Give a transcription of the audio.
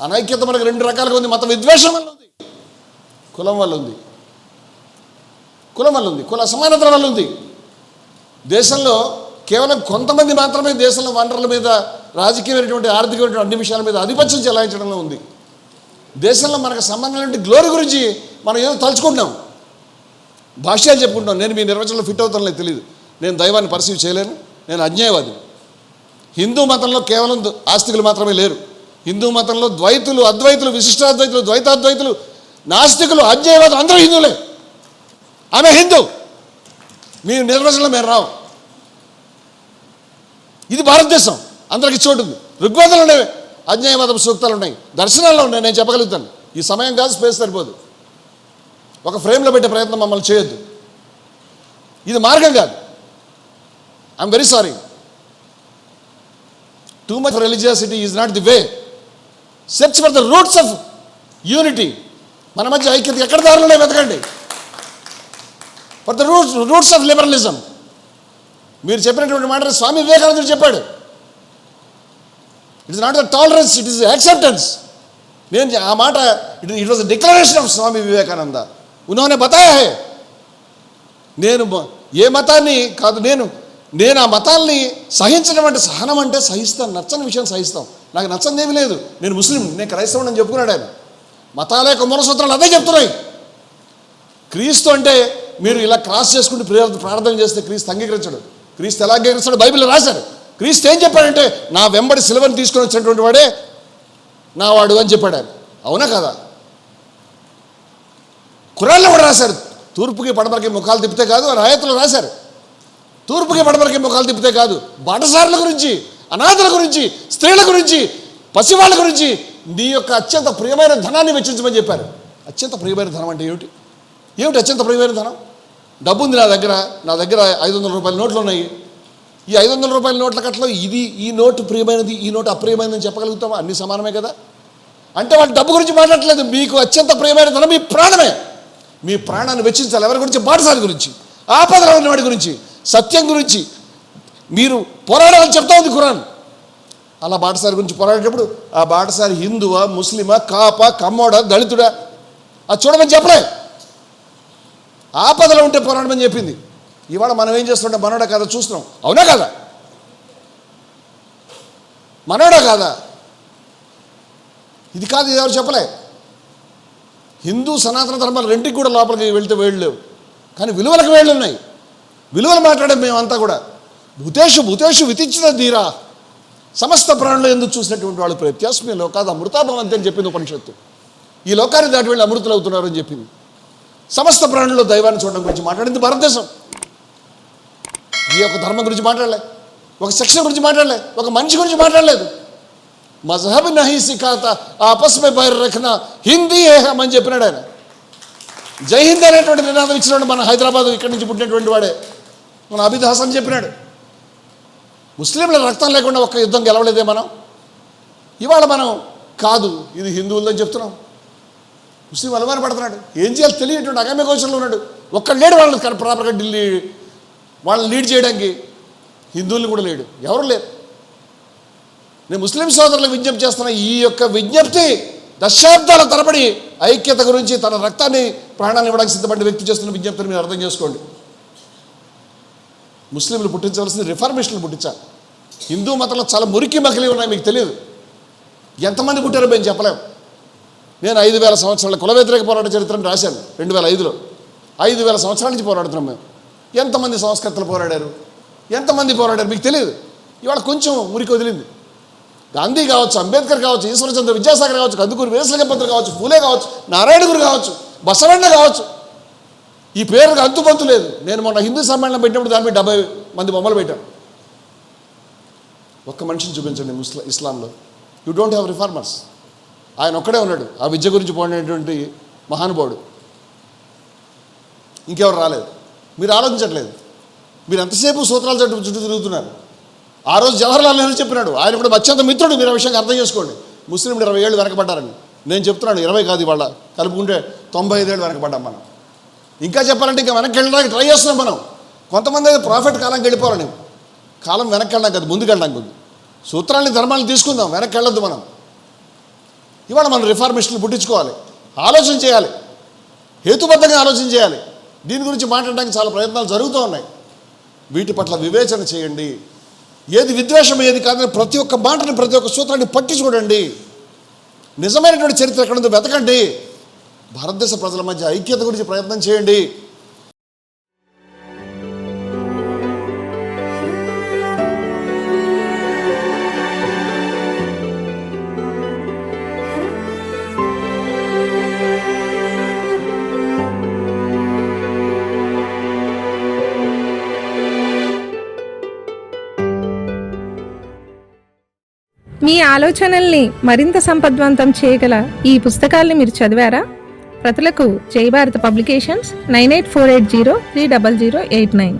అనైక్యత మనకు రెండు రకాలుగా ఉంది. మత విద్వేషం వల్ల ఉంది. కులం వల్ల ఉంది. కులం వల్ల ఉంది. కుల అసమానతల వల్ల ఉంది. దేశంలో కేవలం కొంతమంది మాత్రమే దేశంలో వనరుల మీద రాజకీయమైనటువంటి ఆర్థికమైనటువంటి అన్ని విషయాల మీద ఆధిపత్యం చెలాయించడంలో ఉంది. దేశంలో మనకు సంబంధం గ్లోరీ గురించి మనం ఏదో తలుచుకుంటున్నాం. భాష్యాలు చెప్పుకుంటాం నేను మీ నిర్వచనంలో ఫిట్ అవుతానో తెలియదు నేను దైవాన్ని పరిశీలి చేయలేను. నేను అజ్ఞాయవాది హిందూ మతంలో కేవలం ఆస్తికులు మాత్రమే లేరు. హిందూ మతంలో ద్వైతులు అద్వైతులు విశిష్టాద్వైతులు ద్వైతాద్వైతులు నాస్తికులు అజ్ఞాయవాదులు అందరూ హిందువులే. ఆమె హిందూ. మీ నిర్వచనం మేము రావు ఇది భారతదేశం. అందరికి చోటు ఉంది. ఋగ్వేదంలో ఉండేవి. అజ్ఞాయవాదం సూక్తాలు ఉన్నాయి. దర్శనాల్లో ఉన్నాయి. నేను చెప్పగలుగుతాను. ఈ సమయం కాదు స్పేస్ సరిపోదు. ఒక ఫ్రేమ్లో పెట్టే ప్రయత్నం మమ్మల్ని చేయొద్దు. ఇది మార్గం కాదు. I'm very sorry too much religiosity is not the way search for the roots of unity మన మధ్య ఐక్యత ఎక్కడ దారులు వెతకండి. For the roots roots of liberalism మీరు చెప్పినటువంటి మాట స్వామి వివేకానందుడు చెప్పాడు. It is not the tolerance it is acceptance నేను ఆ మాట it it was declaration of Swami Vivekananda. ఉన్నోనే బతాయా హే. నేను ఏ మతాన్ని కాదు నేను నేను ఆ మతాల్ని సహించడం అంటే సహనం అంటే సహిస్తాను నచ్చని విషయం సహిస్తాం. నాకు నచ్చందేమీ లేదు. నేను ముస్లిం నేను క్రైస్తవుని అని చెప్పుకున్నాడు ఆయన. మతాల యొక్క మూలసూత్రాలు అదే చెప్తున్నాయి. క్రీస్తు అంటే మీరు ఇలా క్రాస్ చేసుకుంటూ ప్రేర ప్రార్థన చేస్తే క్రీస్తు అంగీకరించడు. క్రీస్తు ఎలా అంగీకరిస్తాడు బైబిల్ రాశారు. క్రీస్తు ఏం చెప్పాడంటే నా వెంబడి సిలవని తీసుకొని వచ్చినటువంటి వాడే నా వాడు అని చెప్పాడు ఆయన. అవునా కదా? ఖురాన్లో కూడా రాశారు. తూర్పుకి పడమరకి ముఖాలు తిప్పితే కాదు అని ఆయతలు రాశారు. తూర్పుకి పడమరకి ముఖాలు తిప్పితే కాదు బాటసారుల గురించి. అనాథల గురించి స్త్రీల గురించి పసివాళ్ళ గురించి నీ యొక్క అత్యంత ప్రియమైన ధనాన్ని వెచ్చించమని చెప్పారు. అత్యంత ప్రియమైన ధనం అంటే ఏమిటి? ఏమిటి అత్యంత ప్రియమైన ధనం? డబ్బు ఉంది నా దగ్గర నా దగ్గర ఐదు వందల రూపాయల నోట్లు ఉన్నాయి ఈ ఐదు వందల రూపాయల నోట్ల కట్టలో ఇది ఈ నోటు ప్రియమైనది ఈ నోటు అప్రియమైనది చెప్పగలుగుతామా అన్ని సమానమే కదా? అంటే వాళ్ళు డబ్బు గురించి మాట్లాడట్లేదు. మీకు అత్యంత ప్రియమైన ధనం మీ ప్రాణమే. మీ ప్రాణాన్ని వెచ్చించాలి. ఎవరి గురించి? బాటసారి గురించి. ఆపదలో ఉన్నవాడి గురించి. సత్యం గురించి. మీరు పోరాడాలని చెప్తా ఉంది ఖురాన్. అలా బాటసారి గురించి పోరాడేటప్పుడు ఆ బాటసారి హిందువా ముస్లిమా కాపా కమ్మోడా దళితుడా? అది చూడమని చెప్పలే. ఆపదలో ఉంటే పోరాడమని చెప్పింది. ఇవాళ మనం ఏం చేస్తుంటే మనోడా కదా చూస్తున్నాం. అవునా కదా? మనోడా కాదా? ఇది కాదు ఇది ఎవరు చెప్పలే? హిందూ సనాతన ధర్మాలు రెంటికి కూడా లోపలికి వెళ్తే వేళ్ళు లేవు. కానీ విలువలకు వేళ్ళు ఉన్నాయి. విలువలు మాట్లాడే మేమంతా కూడా భూతేషు భూతేషు వితించిన ధీరా. సమస్త ప్రాణులు ఎందుకు చూసినటువంటి వాళ్ళు ప్రత్యాస్మి లోకాది అమృతాభవంతి అని చెప్పింది ఉపనిషత్తు. ఈ లోకాన్ని దాటి వెళ్ళి అమృతులు అవుతున్నారు అని చెప్పింది. సమస్త ప్రాణుల్లో దైవాన్ని చూడడం గురించి మాట్లాడింది భారతదేశం. ఈ యొక్క ధర్మం గురించి మాట్లాడలే ఒక శిక్షణ గురించి మాట్లాడలే ఒక మనిషి గురించి మాట్లాడలేదు. మజహబ్ నహి సిఖాత ఆపస్మే బయర్ రఖన హిందీ ఏహం అని చెప్పినాడు ఆయన. జై హింద్ అనేటువంటి నినాదం ఇచ్చినాడు మన హైదరాబాద్ ఇక్కడి నుంచి పుట్టినటువంటి వాడే. మన అబిద్ చెప్పినాడు. ముస్లింల రక్తం లేకుండా ఒక్క యుద్ధం గెలవలేదే మనం? ఇవాళ మనం కాదు ఇది హిందువులని చెప్తున్నాం. ముస్లిం అలవాటు పడుతున్నాడు. ఏం చేయాలి తెలియటువంటి అగమ్య గోచరంలో ఉన్నాడు. ఒక్క లేడు వాళ్ళని ప్రాపర్గా ఢిల్లీ వాళ్ళని లీడ్ చేయడానికి. హిందువుల్ని కూడా లేడు. ఎవరు లేరు? నేను ముస్లిం సోదరులకు విజ్ఞప్తి చేస్తున్న ఈ యొక్క విజ్ఞప్తి దశాబ్దాల తరబడి ఐక్యత గురించి తన రక్తాన్ని ప్రాణాన్ని ఇవ్వడానికి సిద్ధపడిన వ్యక్తి చేస్తున్న విజ్ఞప్తిని మీరు అర్థం చేసుకోండి. ముస్లింలు పుట్టించవలసింది రిఫార్మేషన్లు పుట్టించాలి. హిందూ మతంలో చాలా మురికి మకిలి ఉన్నాయి మీకు తెలియదు. ఎంతమంది పుట్టారో మేము చెప్పలేము నేను ఐదు వేల సంవత్సరాల కుల వ్యతిరేక పోరాట చరిత్రను రాశాను రెండు వేల ఐదులో. ఐదు వేల సంవత్సరాల నుంచి పోరాడుతున్నాం మేము. ఎంతమంది సంస్కర్తలు పోరాడారు? ఎంతమంది పోరాడారు? మీకు తెలియదు. ఇవాళ కొంచెం మురికి వదిలింది. గాంధీ కావచ్చు అంబేద్కర్ కావచ్చు ఈశ్వరచంద్ర విద్యాసాగర్ కావచ్చు కందుకూరు వీరశలింగపత్రి కావచ్చు పూలే కావచ్చు నారాయణ గురు కావచ్చు బసవన్న కావచ్చు. ఈ పేరుకు అంతుపంతు లేదు. నేను మొన్న హిందూ సమ్మేళనం పెట్టినప్పుడు దాని మీద డెబ్బై మంది బొమ్మలు పెట్టాను. ఒక్క మనిషిని చూపించండి ముస్లిం ఇస్లాంలో. యూ డోంట్ హ్యావ్ రిఫార్మర్స్ ఆయన ఒక్కడే ఉన్నాడు. ఆ విద్య గురించి పోయినటువంటి మహానుభావుడు. ఇంకెవరు రాలేదు. మీరు ఆలోచించట్లేదు. మీరు ఎంతసేపు సూత్రాల చుట్టూ చుట్టూ తిరుగుతున్నారు? ఆ రోజు జవహర్లాల్ నెహ్రూ చెప్పినాడు. ఆయన కూడా అత్యంత మిత్రుడు. మీరు ఆ విషయంగా అర్థం చేసుకోండి. ముస్లింలు ఇరవై ఏళ్ళు వెనకబడ్డారని. నేను చెప్తున్నాను ఇరవై కాదు ఇవాళ. కలుపుకుంటే తొంభై ఐదేళ్ళు వెనకబడ్డాం మనం. ఇంకా చెప్పాలంటే ఇంకా వెనక్కి వెళ్ళడానికి ట్రై చేస్తున్నాం మనం. కొంతమంది అయితే ప్రాఫిట్ కాలంకి వెళ్ళిపోవాలని కాలం వెనక్కి వెళ్ళడం కాదు ముందుకు వెళ్ళడానికి ఉంది సూత్రాన్ని ధర్మాన్ని తీసుకుందాం వెనక్కి వెళ్ళొద్దు మనం. ఇవాళ మనం రిఫార్మిస్టులు పుట్టించుకోవాలి. ఆలోచన చేయాలి. హేతుబద్ధంగా ఆలోచన చేయాలి. దీని గురించి మాట్లాడడానికి చాలా ప్రయత్నాలు జరుగుతూ ఉన్నాయి. వీటి పట్ల వివేచన చేయండి. ఏది విద్వేషం ఏది కాదని ప్రతి ఒక్క మాటని ప్రతి ఒక్క సూత్రాన్ని పట్టి చూడండి నిజమైనటువంటి చరిత్ర ఎక్కడ ఉందో వెతకండి. భారతదేశ ప్రజల మధ్య ఐక్యత గురించి ప్రయత్నం చేయండి. మీ ఆలోచనల్ని మరింత సంపద్వంతం చేయగల ఈ పుస్తకాల్ని మీరు చదివారా? ప్రతులకు Jai Bharat publications nine eight four eight zero three double zero eight nine.